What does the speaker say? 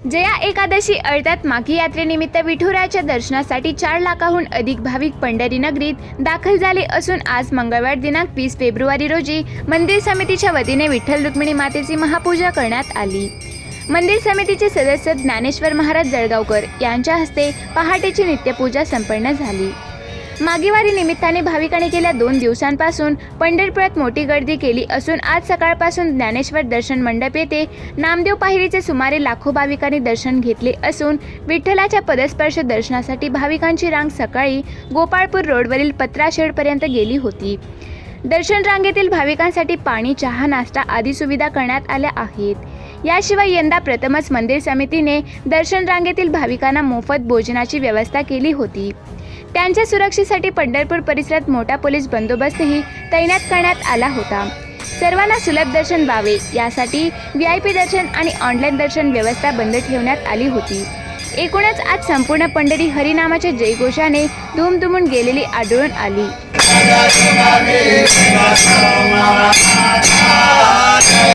जया एकादशी अर्थात माघी यात्रेनिमित्त विठुरायाच्या दर्शनासाठी चार लाखाहून अधिक भाविक पंढरी नगरीत दाखल झाले असून आज मंगळवार दिनांक वीस फेब्रुवारी रोजी मंदिर समितीच्या वतीने विठ्ठल रुक्मिणी मातेची महापूजा करण्यात आली. मंदिर समितीचे सदस्य ज्ञानेश्वर महाराज जळगावकर यांच्या हस्ते पहाटेची नित्यपूजा संपन्न झाली. मागेवारी निमित्ताने भाविकांनी गेल्या दोन दिवसांपासून पंढरपुरात मोठी गर्दी केली असून आज सकाळपासून ज्ञानेश्वर दर्शन मंडप येथे नामदेव पाहिरीचे सुमारे लाखो भाविकांनी दर्शन घेतले असून विठ्ठलाच्या पदस्पर्श दर्शनासाठी भाविकांची रांग सकाळी गोपाळपूर रोडवरील पत्राशेडपर्यंत गेली होती. दर्शन रांगेतील भाविकांसाठी पाणी चहा नाश्ता आदी सुविधा करण्यात आल्या आहेत. याशिवाय यंदा प्रथमच मंदिर समितीने दर्शन रांगेतील भाविकांना मोफत भोजनाची व्यवस्था केली होती. त्यांच्या सुरक्षेसाठी पंढरपूर परिसरात मोठा पोलीस बंदोबस्तही तैनात करण्यात आला होता. सर्वांना सुलभ दर्शन व्हावे यासाठी व्ही आय पी दर्शन आणि ऑनलाईन दर्शन व्यवस्था बंद ठेवण्यात आली होती. एकूणच आज संपूर्ण पंढरी हरिनामाच्या जयघोषाने धूमधुमून गेलेली आढळून आली.